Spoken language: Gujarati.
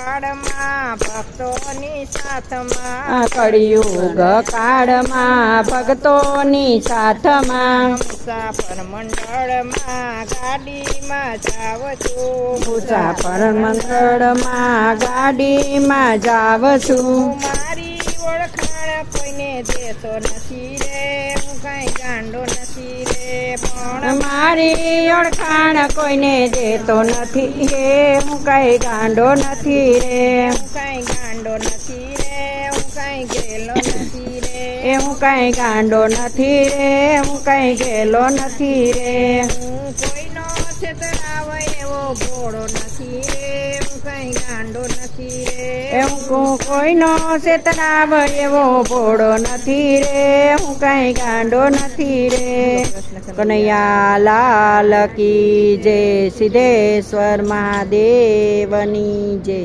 કાળમાં ભક્તોની સાથમાં કળિયુગ કાળમાં ભક્તોની સાથમાં. મુસાફર મંડળમાં ગાડીમાં જાવ છું મુસાફર મંડળમાં ગાડીમાં જાવ છું ઓળખાણ કોઈને દેતો નથી રે હું કાંઈ ગાંડો નથી રે પણ મારી ઓળખાણ કોઈને દેતો નથી રે હું કઈ ગાંડો નથી રે. હું કાંઈ ગાંડો નથી રે હું કાંઈ ગેલો નથી રે. એ હું કઈ ગાંડો નથી રે હું કઈ ગેલો નથી રે. હું કોઈનો છેતરાવ એવો ઘોડો નથી ગાંડો નથી રે. હું કોઈનો ચેતનાવ એવો ભોળો નથી રે. હું કઈ ગાંડો નથી રે. કનૈયા લાલ કી જય સિદ્ધેશ્વર મહાદેવની જય.